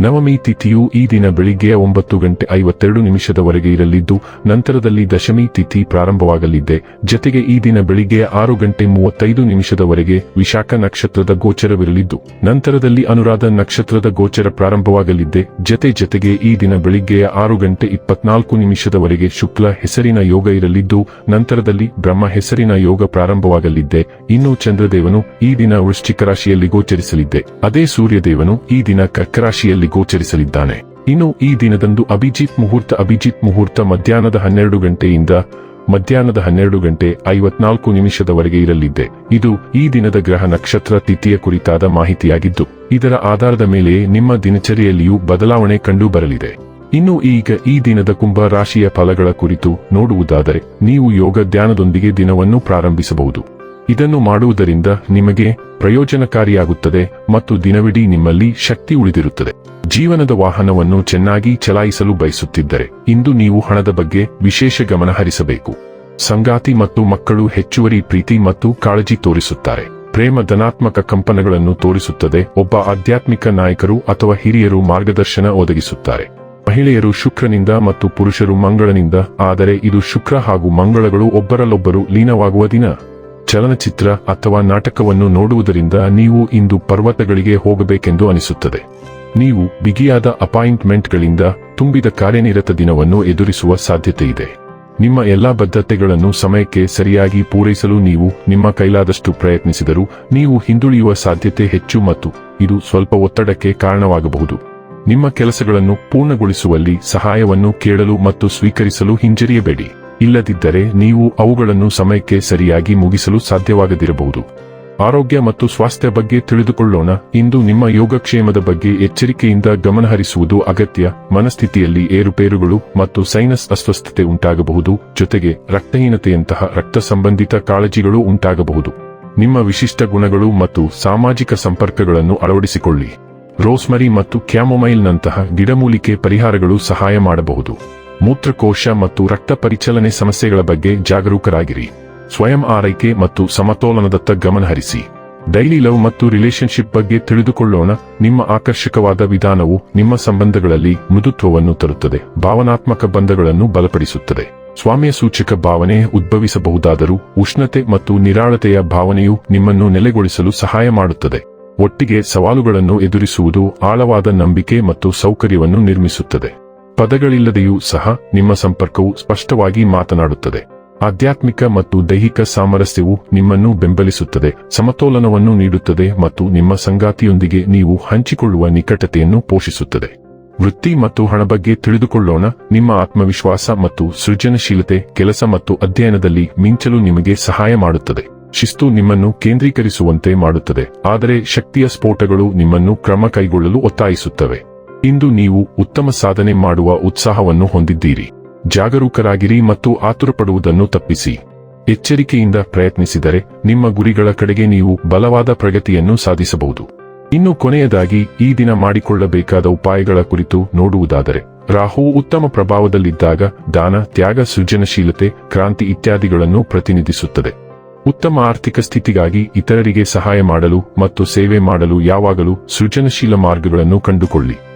ನವಮಿ ತಿಥಿಯು ಈ ದಿನ ಬೆಳಿಗ್ಗೆ ಒಂಬತ್ತು ಗಂಟೆ ಐವತ್ತೆರಡು ನಿಮಿಷದವರೆಗೆ ಇರಲಿದ್ದು, ನಂತರದಲ್ಲಿ ದಶಮಿ ತಿಥಿ ಪ್ರಾರಂಭವಾಗಲಿದೆ. ಜತೆಗೆ ಈ ದಿನ ಬೆಳಿಗ್ಗೆ ಆರು ಗಂಟೆ ಮೂವತ್ತೈದು ನಿಮಿಷದವರೆಗೆ ವಿಶಾಖ ನಕ್ಷತ್ರದ ಗೋಚರವಿರಲಿದ್ದು, ನಂತರದಲ್ಲಿ ಅನುರಾಧ ನಕ್ಷತ್ರದ ಗೋಚರ ಪ್ರಾರಂಭವಾಗಲಿದೆ. ಜತೆ ಜತೆಗೆ ಈ ದಿನ ಬೆಳಿಗ್ಗೆಯ ಆರು ಗಂಟೆ ಇಪ್ಪತ್ನಾಲ್ಕು ನಿಮಿಷದವರೆಗೆ ಶುಕ್ಲ ಹೆಸರಿನ ಯೋಗ ಇರಲಿದ್ದು, ನಂತರದಲ್ಲಿ ಬ್ರಹ್ಮ ಹೆಸರಿನ ಯೋಗ ಪ್ರಾರಂಭವಾಗಲಿದೆ. ಇನ್ನು ಚಂದ್ರದೇವನು ಈ ದಿನ ವೃಶ್ಚಿಕ ರಾಶಿಯಲ್ಲಿ ಗೋಚರಿಸಲಿದೆ. ಅದೇ ಸೂರ್ಯದೇವನು ಈ ದಿನ ಕರ್ಕ ಗೋಚರಿಸಲಿದ್ದಾನೆ. ಇನ್ನು ಈ ದಿನದಂದು ಅಭಿಜಿತ್ ಮುಹೂರ್ತ ಅಭಿಜಿತ್ ಮುಹೂರ್ತ ಮಧ್ಯಾಹ್ನದ ಹನ್ನೆರಡು ಗಂಟೆಯಿಂದ ಮಧ್ಯಾಹ್ನದ ಹನ್ನೆರಡು ಗಂಟೆ ಐವತ್ನಾಲ್ಕು ನಿಮಿಷದವರೆಗೆ ಇರಲಿದೆ ಇದು ಈ ದಿನದ ಗ್ರಹ ನಕ್ಷತ್ರ ತಿಥಿಯ ಕುರಿತಾದ ಮಾಹಿತಿಯಾಗಿದ್ದು, ಇದರ ಆಧಾರದ ಮೇಲೆ ನಿಮ್ಮ ದಿನಚರಿಯಲ್ಲಿಯೂ ಬದಲಾವಣೆ ಕಂಡು ಬರಲಿದೆ ಇನ್ನು ಈಗ ಈ ದಿನದ ಕುಂಭ ರಾಶಿಯ ಫಲಗಳ ಕುರಿತು ನೋಡುವುದಾದರೆ, ನೀವು ಯೋಗ ಧ್ಯಾನದೊಂದಿಗೆ ದಿನವನ್ನು ಪ್ರಾರಂಭಿಸಬಹುದು. ಇದನ್ನು ಮಾಡುವುದರಿಂದ ನಿಮಗೆ ಪ್ರಯೋಜನಕಾರಿಯಾಗುತ್ತದೆ ಮತ್ತು ದಿನವಿಡೀ ನಿಮ್ಮಲ್ಲಿ ಶಕ್ತಿ ಉಳಿದಿರುತ್ತದೆ. ಜೀವನದ ವಾಹನವನ್ನು ಚೆನ್ನಾಗಿ ಚಲಾಯಿಸಲು ಬಯಸುತ್ತಿದ್ದರೆ ಇಂದು ನೀವು ಹಣದ ಬಗ್ಗೆ ವಿಶೇಷ ಗಮನ ಹರಿಸಬೇಕು. ಸಂಗಾತಿ ಮತ್ತು ಮಕ್ಕಳು ಹೆಚ್ಚುವರಿ ಪ್ರೀತಿ ಮತ್ತು ಕಾಳಜಿ ತೋರಿಸುತ್ತಾರೆ. ಪ್ರೇಮ ಧನಾತ್ಮಕ ಕಂಪನಗಳನ್ನು ತೋರಿಸುತ್ತದೆ. ಒಬ್ಬ ಆಧ್ಯಾತ್ಮಿಕ ನಾಯಕರು ಅಥವಾ ಹಿರಿಯರು ಮಾರ್ಗದರ್ಶನ ಒದಗಿಸುತ್ತಾರೆ. ಮಹಿಳೆಯರು ಶುಕ್ರನಿಂದ ಮತ್ತು ಪುರುಷರು ಮಂಗಳನಿಂದ, ಆದರೆ ಇದು ಶುಕ್ರ ಹಾಗೂ ಮಂಗಳಗಳು ಒಬ್ಬರಲ್ಲೊಬ್ಬರು ಲೀನವಾಗುವ ದಿನ. ಚಲನಚಿತ್ರ ಅಥವಾ ನಾಟಕವನ್ನು ನೋಡುವುದರಿಂದ ನೀವು ಇಂದು ಪರ್ವತಗಳಿಗೆ ಹೋಗಬೇಕೆಂದು ಅನಿಸುತ್ತದೆ. ನೀವು ಬಿಗಿಯಾದ ಅಪಾಯಿಂಟ್ಮೆಂಟ್ಗಳಿಂದ ತುಂಬಿದ ಕಾರ್ಯನಿರತ ದಿನವನ್ನು ಎದುರಿಸುವ ಸಾಧ್ಯತೆ ಇದೆ ನಿಮ್ಮ ಎಲ್ಲಾ ಬದ್ಧತೆಗಳನ್ನು ಸಮಯಕ್ಕೆ ಸರಿಯಾಗಿ ಪೂರೈಸಲು ನೀವು ನಿಮ್ಮ ಕೈಲಾದಷ್ಟು ಪ್ರಯತ್ನಿಸಿದರೂ ನೀವು ಹಿಂದುಳಿಯುವ ಸಾಧ್ಯತೆ ಹೆಚ್ಚು ಮತ್ತು ಇದು ಸ್ವಲ್ಪ ಒತ್ತಡಕ್ಕೆ ಕಾರಣವಾಗಬಹುದು. ನಿಮ್ಮ ಕೆಲಸಗಳನ್ನು ಪೂರ್ಣಗೊಳಿಸುವಲ್ಲಿ ಸಹಾಯವನ್ನು ಕೇಳಲು ಮತ್ತು ಸ್ವೀಕರಿಸಲು ಹಿಂಜರಿಯಬೇಡಿ. ಇಲ್ಲದಿದ್ದರೆ ನೀವು ಅವುಗಳನ್ನು ಸಮಯಕ್ಕೆ ಸರಿಯಾಗಿ ಮುಗಿಸಲು ಸಾಧ್ಯವಾಗದಿರಬಹುದು. ಆರೋಗ್ಯ ಮತ್ತು ಸ್ವಾಸ್ಥ್ಯ ಬಗ್ಗೆ ತಿಳಿದುಕೊಳ್ಳೋಣ. ಇಂದು ನಿಮ್ಮ ಯೋಗಕ್ಷೇಮದ ಬಗ್ಗೆ ಎಚ್ಚರಿಕೆಯಿಂದ ಗಮನಹರಿಸುವುದು ಅಗತ್ಯ. ಮನಸ್ಥಿತಿಯಲ್ಲಿ ಏರುಪೇರುಗಳು ಮತ್ತು ಸೈನಸ್ ಅಸ್ವಸ್ಥತೆ ಉಂಟಾಗಬಹುದು. ಜೊತೆಗೆ ರಕ್ತಹೀನತೆಯಂತಹ ರಕ್ತ ಸಂಬಂಧಿತ ಕಾಳಜಿಗಳು ಉಂಟಾಗಬಹುದು. ನಿಮ್ಮ ವಿಶಿಷ್ಟ ಗುಣಗಳು ಮತ್ತು ಸಾಮಾಜಿಕ ಸಂಪರ್ಕಗಳನ್ನು ಅಳವಡಿಸಿಕೊಳ್ಳಿ. ರೋಸ್ಮರಿ ಮತ್ತು ಕ್ಯಾಮೊಮೈಲ್ನಂತಹ ಗಿಡಮೂಲಿಕೆ ಪರಿಹಾರಗಳು ಸಹಾಯ ಮಾಡಬಹುದು. ಮೂತ್ರಕೋಶ ಮತ್ತು ರಕ್ತ ಪರಿಚಲನೆ ಸಮಸ್ಯೆಗಳ ಬಗ್ಗೆ ಜಾಗರೂಕರಾಗಿರಿ. ಸ್ವಯಂ ಆರೈಕೆ ಮತ್ತು ಸಮತೋಲನದತ್ತ ಗಮನಹರಿಸಿ ಡೈಲಿ ಲವ್ ಮತ್ತು ರಿಲೇಶನ್ಶಿಪ್ ಬಗ್ಗೆ ತಿಳಿದುಕೊಳ್ಳೋಣ. ನಿಮ್ಮ ಆಕರ್ಷಕವಾದ ವಿಧಾನವು ನಿಮ್ಮ ಸಂಬಂಧಗಳಲ್ಲಿ ಮೃದುತ್ವವನ್ನು ತರುತ್ತದೆ. ಭಾವನಾತ್ಮಕ ಬಂಧಗಳನ್ನು ಬಲಪಡಿಸುತ್ತದೆ. ಸ್ವಾಮ್ಯ ಸೂಚಕ ಭಾವನೆ ಉದ್ಭವಿಸಬಹುದಾದರೂ ಉಷ್ಣತೆ ಮತ್ತು ನಿರಾಳತೆಯ ಭಾವನೆಯು ನಿಮ್ಮನ್ನು ನೆಲೆಗೊಳಿಸಲು ಸಹಾಯ ಮಾಡುತ್ತದೆ. ಒಟ್ಟಿಗೆ ಸವಾಲುಗಳನ್ನು ಎದುರಿಸುವುದು ಆಳವಾದ ನಂಬಿಕೆ ಮತ್ತು ಸೌಕರ್ಯವನ್ನು ನಿರ್ಮಿಸುತ್ತದೆ. ಪದಗಳಿಲ್ಲದೆಯೂ ಸಹ ನಿಮ್ಮ ಸಂಪರ್ಕವು ಸ್ಪಷ್ಟವಾಗಿ ಮಾತನಾಡುತ್ತದೆ. ಆಧ್ಯಾತ್ಮಿಕ ಮತ್ತು ದೈಹಿಕ ಸಾಮರಸ್ಯವು ನಿಮ್ಮನ್ನು ಬೆಂಬಲಿಸುತ್ತದೆ, ಸಮತೋಲನವನ್ನು ನೀಡುತ್ತದೆ ಮತ್ತು ನಿಮ್ಮ ಸಂಗಾತಿಯೊಂದಿಗೆ ನೀವು ಹಂಚಿಕೊಳ್ಳುವ ನಿಕಟತೆಯನ್ನು ಪೋಷಿಸುತ್ತದೆ. ವೃತ್ತಿ ಮತ್ತು ಹಣ ಬಗ್ಗೆ ತಿಳಿದುಕೊಳ್ಳೋಣ, ನಿಮ್ಮ ಆತ್ಮವಿಶ್ವಾಸ ಮತ್ತು ಸೃಜನಶೀಲತೆ ಕೆಲಸ ಮತ್ತು ಅಧ್ಯಯನದಲ್ಲಿ ಮಿಂಚಲು ನಿಮಗೆ ಸಹಾಯ ಮಾಡುತ್ತದೆ. ಶಿಸ್ತು ನಿಮ್ಮನ್ನು ಕೇಂದ್ರೀಕರಿಸುವಂತೆ ಮಾಡುತ್ತದೆ, ಆದರೆ ಶಕ್ತಿಯ ಸ್ಫೋಟಗಳು ನಿಮ್ಮನ್ನು ಕ್ರಮ ಕೈಗೊಳ್ಳಲು ಒತ್ತಾಯಿಸುತ್ತವೆ. ಇಂದು ನೀವು ಉತ್ತಮ ಸಾಧನೆ ಮಾಡುವ ಉತ್ಸಾಹವನ್ನು ಹೊಂದಿದ್ದೀರಿ. ಜಾಗರೂಕರಾಗಿರಿ ಮತ್ತು ಆತುರಪಡುವುದನ್ನು ತಪ್ಪಿಸಿ. ಎಚ್ಚರಿಕೆಯಿಂದ ಪ್ರಯತ್ನಿಸಿದರೆ ನಿಮ್ಮ ಗುರಿಗಳ ಕಡೆಗೆ ನೀವು ಬಲವಾದ ಪ್ರಗತಿಯನ್ನು ಸಾಧಿಸಬಹುದು. ಇನ್ನು ಕೊನೆಯದಾಗಿ, ಈ ದಿನ ಮಾಡಿಕೊಳ್ಳಬೇಕಾದ ಉಪಾಯಗಳ ಕುರಿತು ನೋಡುವುದಾದರೆ, ರಾಹು ಉತ್ತಮ ಪ್ರಭಾವದಲ್ಲಿದ್ದಾಗ ದಾನ, ತ್ಯಾಗ, ಸೃಜನಶೀಲತೆ, ಕ್ರಾಂತಿ ಇತ್ಯಾದಿಗಳನ್ನು ಪ್ರತಿನಿಧಿಸುತ್ತದೆ. ಉತ್ತಮ ಆರ್ಥಿಕ ಸ್ಥಿತಿಗಾಗಿ ಇತರರಿಗೆ ಸಹಾಯ ಮಾಡಲು ಮತ್ತು ಸೇವೆ ಮಾಡಲು ಯಾವಾಗಲೂ ಸೃಜನಶೀಲ ಮಾರ್ಗಗಳನ್ನು ಕಂಡುಕೊಳ್ಳಿ.